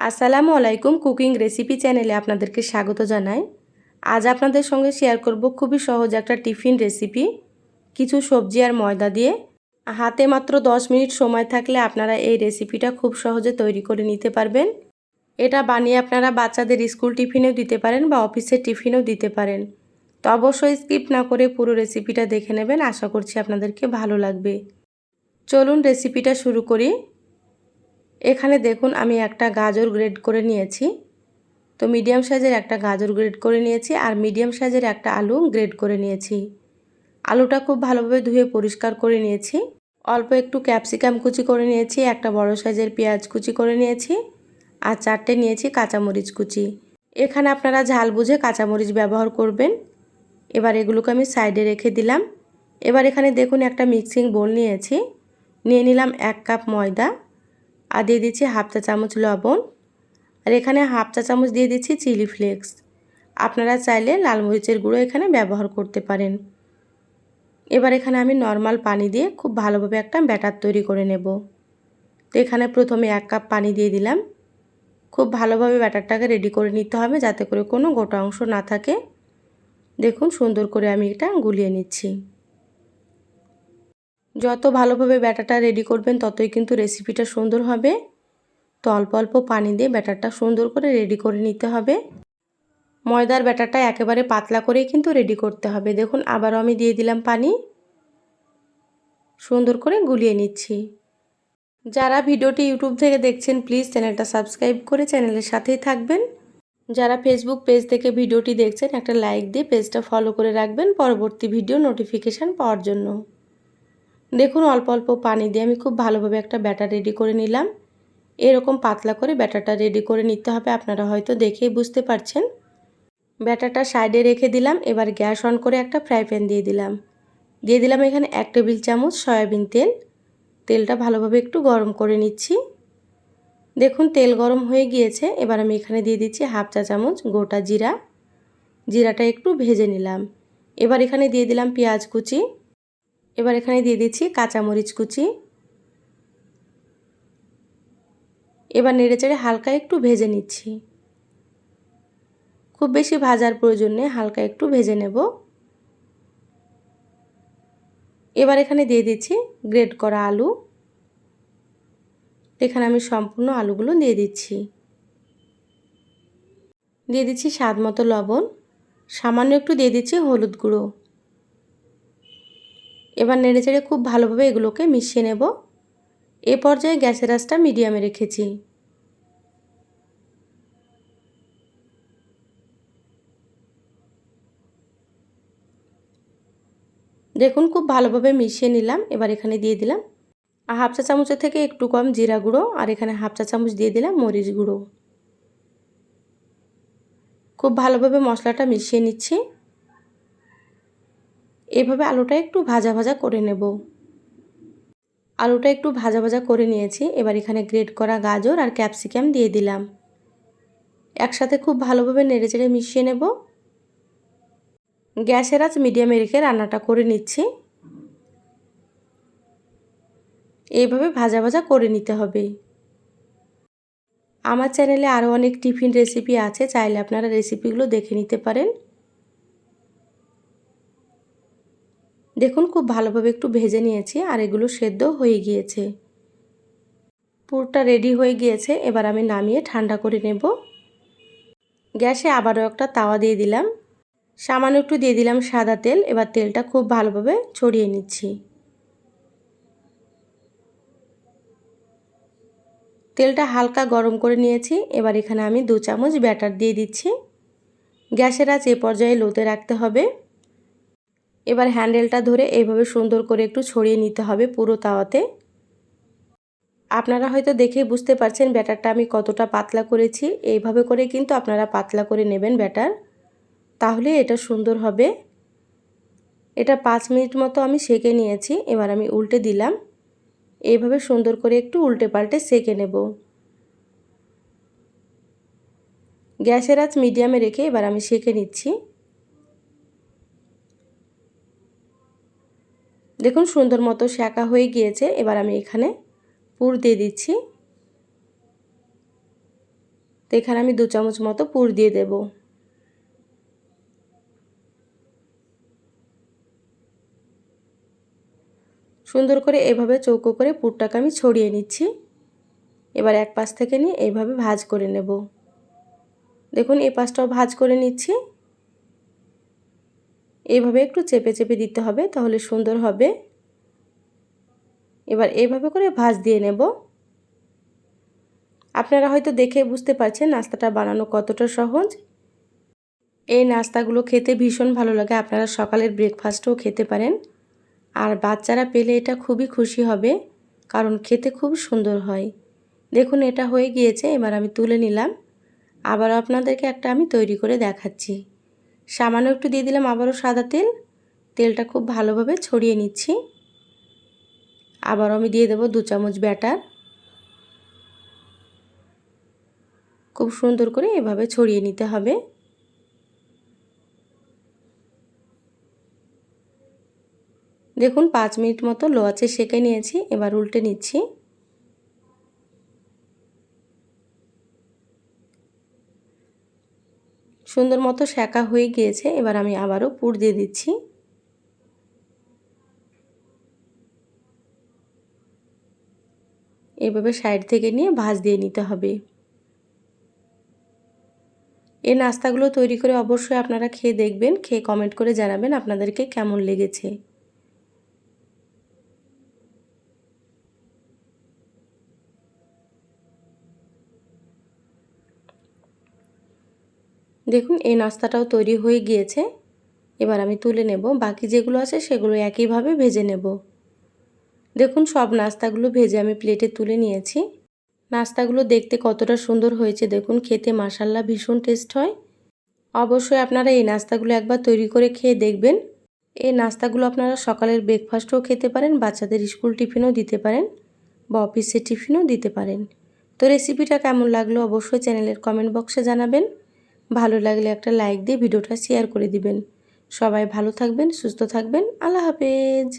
আসসালামু আলাইকুম cooking recipe চ্যানেলে আপনাদেরকে স্বাগত জানাই। আজ আপনাদের সঙ্গে শেয়ার করব খুবই সহজ একটা টিফিন রেসিপি, কিছু সবজি আর ময়দা দিয়ে। হাতে মাত্র 10 মিনিট সময় থাকলে আপনারা এই রেসিপিটা খুব সহজে তৈরি করে নিতে পারবেন। এটা বানিয়ে আপনারা বাচ্চাদের স্কুল টিফিনেও দিতে পারেন বা অফিসের টিফিনেও দিতে পারেন। তো অবশ্যই স্কিপ না করে পুরো রেসিপিটা দেখে নেবেন, আশা করছি আপনাদেরকে ভালো লাগবে। চলুন রেসিপিটা শুরু করি। এখানে দেখুন আমি একটা গাজর গ্রেড করে নিয়েছি। তো মিডিয়াম সাইজের একটা গাজর গ্রেড করে নিয়েছি আর মিডিয়াম সাইজের একটা আলু গ্রেড করে নিয়েছি। আলুটা খুব ভালোভাবে ধুয়ে পরিষ্কার করে নিয়েছি। অল্প একটু ক্যাপসিকাম কুচি করে নিয়েছি, একটা বড় সাইজের পেঁয়াজ কুচি করে নিয়েছি আর চারটে নিয়েছি কাঁচামরিচ কুচি। এখানে আপনারা ঝাল বুঝে কাঁচামরিচ ব্যবহার করবেন। এবার এগুলোকে আমি সাইডে রেখে দিলাম। এবার এখানে দেখুন একটা মিক্সিং বোল নিয়েছি। নিয়ে নিলাম এক কাপ ময়দা। আর দিয়ে দিচ্ছি হাফ চা চামচ লবণ। আর এখানে হাফ চা চামচ দিয়ে দিচ্ছি চিলি ফ্লেক্স। আপনারা চাইলে লাল মরিচের গুঁড়ো এখানে ব্যবহার করতে পারেন। এবার এখানে আমি নর্মাল পানি দিয়ে খুব ভালোভাবে একটা ব্যাটার তৈরি করে নেব। তো এখানে প্রথমে এক কাপ পানি দিয়ে দিলাম। খুব ভালোভাবে ব্যাটারটাকে রেডি করে নিতে হবে যাতে করে কোনো গোটা অংশ না থাকে। দেখুন সুন্দর করে আমি এটা গুলিয়ে নিচ্ছি। যত ভালোভাবে ব্যাটারটা রেডি করবেন, ততই কিন্তু রেসিপিটা সুন্দর হবে। তো অল্প অল্প পানি দিয়ে ব্যাটারটা সুন্দর করে রেডি করে নিতে হবে। ময়দার ব্যাটারটা একেবারে পাতলা করেই কিন্তু রেডি করতে হবে। দেখুন, আবারও আমি দিয়ে দিলাম পানি। সুন্দর করে গুলিয়ে নিচ্ছি। যারা ভিডিওটি ইউটিউব থেকে দেখছেন প্লিজ চ্যানেলটা সাবস্ক্রাইব করে চ্যানেলের সাথেই থাকবেন। যারা ফেসবুক পেজ থেকে ভিডিওটি দেখছেন, একটা লাইক দিয়ে পেজটা ফলো করে রাখবেন পরবর্তী ভিডিও নোটিফিকেশান পাওয়ার জন্য। দেখুন, অল্প অল্প পানি দিয়ে আমি খুব ভালোভাবে একটা ব্যাটার রেডি করে নিলাম। এরকম পাতলা করে ব্যাটারটা রেডি করে নিতে হবে, আপনারা হয়তো দেখেই বুঝতে পারছেন। ব্যাটারটা সাইডে রেখে দিলাম, এবার গ্যাস অন করে একটা ফ্রাই প্যান দিয়ে দিলাম। দিয়ে দিলাম এখানে এক টেবিল চামচ সয়াবিন তেল। তেলটা ভালোভাবে একটু গরম করে নিচ্ছি। দেখুন, তেল গরম হয়ে গিয়েছে, এবার আমি এখানে দিয়ে দিচ্ছি হাফ চা চামচ গোটা জিরা। জিরাটা একটু ভেজে নিলাম। এবার এখানে দিয়ে দিলাম পেঁয়াজ কুচি। এবার এখানে দিয়ে দিচ্ছি কাঁচামরিচ কুচি। এবার নেড়েচেড়ে হালকা একটু ভেজে নিচ্ছি। খুব বেশি ভাজার প্রয়োজন নেই, হালকা একটু ভেজে নেব। এবার এখানে দিয়ে দিচ্ছি গ্রেড করা আলু। এখানে আমি সম্পূর্ণ আলুগুলো দিয়ে দিচ্ছি। দিয়ে দিচ্ছি স্বাদ মতো লবণ। সামান্য একটু দিয়ে দিচ্ছি হলুদ গুঁড়ো। এবার নেড়ে চেড়ে খুব ভালোভাবে এগুলোকে মিশিয়ে নেব। এ পর্যায়ে গ্যাসের আঁচটা মিডিয়ামে রেখেছি। দেখুন, খুব ভালোভাবে মিশিয়ে নিলাম। এবার এখানে দিয়ে দিলাম হাফ চা চামচের থেকে একটু কম জিরা গুঁড়ো আর এখানে হাফ চা চামচ দিয়ে দিলাম মরিচ গুঁড়ো। খুব ভালোভাবে মশলাটা মিশিয়ে নিচ্ছি। এভাবে আলুটা একটু ভাজা ভাজা করে নেব। আলুটা একটু ভাজা ভাজা করে নিয়েছি, এবার এখানে গ্রেট করা গাজর আর ক্যাপসিকাম দিয়ে দিলাম। একসাথে খুব ভালোভাবে নেড়ে চেড়ে মিশিয়ে নেব। গ্যাসের আজ মিডিয়ামে রেখে রান্নাটা করে নিচ্ছি। এইভাবে ভাজা ভাজা করে নিতে হবে। আমার চ্যানেলে আরও অনেক টিফিন রেসিপি আছে, চাইলে আপনারা রেসিপিগুলো দেখে নিতে পারেন। দেখুন, খুব ভালোভাবে একটু ভেজে নিয়েছি আর এগুলো সেদ্ধ হয়ে গিয়েছে। পুরটা রেডি হয়ে গিয়েছে, এবার আমি নামিয়ে ঠান্ডা করে নেব। গ্যাসে আবারও একটা তাওয়া দিয়ে দিলাম। সামান্য একটু দিয়ে দিলাম সাদা তেল, এবার তেলটা খুব ভালোভাবে ছড়িয়ে নিচ্ছি। তেলটা হালকা গরম করে নিয়েছি, এবার এখানে আমি দু চামচ ব্যাটার দিয়ে দিচ্ছি। গ্যাসের আঁচ এ পর্যায়ে লোতে রাখতে হবে। এবার হ্যান্ডেলটা ধরে এইভাবে সুন্দর করে একটু ছড়িয়ে নিতে হবে পুরো তাওয়াতে। আপনারা হয়তো দেখে বুঝতে পারছেন ব্যাটারটা আমি কতটা পাতলা করেছি। এইভাবে করে কিন্তু আপনারা পাতলা করে নেবেন ব্যাটার। তাহলে এটা সুন্দর হবে। এটা পাঁচ মিনিট মতো আমি সেকে নিয়েছি, এবার আমি উল্টে দিলাম। এইভাবে সুন্দর করে একটু উল্টে পাল্টে সেকে নেব। গ্যাসের আঁচ মিডিয়ামে রেখে এবার আমি সেকে নিচ্ছি। দেখুন সুন্দর মতো শাঁকা হয়ে গিয়েছে। এবার আমি এখানে পুর দিয়ে দিচ্ছি। তো এখানে আমি দু চামচ মতো পুর দিয়ে দেব। সুন্দর করে এভাবে চৌকো করে পুরটাকে আমি ছড়িয়ে নিচ্ছি। এবার এক পাশ থেকে নিয়ে এইভাবে ভাজ করে নেব। দেখুন এই পাশটাও ভাজ করে নিচ্ছি। এইভাবে একটু চেপে চেপে দিতে হবে, তাহলে সুন্দর হবে। এবার এইভাবে করে ভাজ দিয়ে নেব। আপনারা হয়তো দেখে বুঝতে পারছেন নাস্তাটা বানানো কতটা সহজ। এই নাস্তাগুলো খেতে ভীষণ ভালো লাগে, আপনারা সকালের ব্রেকফাস্টও খেতে পারেন। আর বাচ্চারা পেলে এটা খুবই খুশি হবে, কারণ খেতে খুব সুন্দর হয়। দেখুন এটা হয়ে গিয়েছে, এবার আমি তুলে নিলাম। আবারও আপনাদেরকে একটা আমি তৈরি করে দেখাচ্ছি। সামান্য একটু দিয়ে দিলাম আবারও সাদা তেল। তেলটা খুব ভালোভাবে ছড়িয়ে নিচ্ছি। আবারও আমি দিয়ে দেবো দু চামচ ব্যাটার। খুব সুন্দর করে এভাবে ছড়িয়ে নিতে হবে। দেখুন, পাঁচ মিনিট মতো লো আছে সেঁকে নিয়েছি, এবার উল্টে নিচ্ছি। সুন্দর মতো শেঁকা হয়ে গিয়েছে। এবার আমি আবারও পুর দিয়ে দিচ্ছি। এভাবে সাইড থেকে নিয়ে ভাজ দিয়ে নিতে হবে। এই নাস্তাগুলো তৈরি করে অবশ্যই আপনারা খেয়ে দেখবেন, খেয়ে কমেন্ট করে জানাবেন আপনাদেরকে কেমন লেগেছে। দেখুন, এই নাস্তাটাও তৈরি হয়ে গিয়েছে। এবার আমি তুলে নেব। বাকি যেগুলো আছে সেগুলো একইভাবে ভেজে নেব। দেখুন, সব নাস্তাগুলো ভেজে আমি প্লেটে তুলে নিয়েছি। নাস্তাগুলো দেখতে কতটা সুন্দর হয়েছে। দেখুন, খেতে মাসাল্লা ভীষণ টেস্ট হয়। অবশ্যই আপনারা এই নাস্তাগুলো একবার তৈরি করে খেয়ে দেখবেন। এই নাস্তাগুলো আপনারা সকালের ব্রেকফাস্টও খেতে পারেন, বাচ্চাদের স্কুল টিফিনও দিতে পারেন বা অফিসের টিফিনও দিতে পারেন। তো রেসিপিটা কেমন লাগল অবশ্যই চ্যানেলের কমেন্ট বক্সে জানাবেন। ভালো লাগলে একটা লাইক দিয়ে ভিডিওটা শেয়ার করে দিবেন। সবাই ভালো থাকবেন, সুস্থ থাকবেন। আল্লাহ হাফেজ।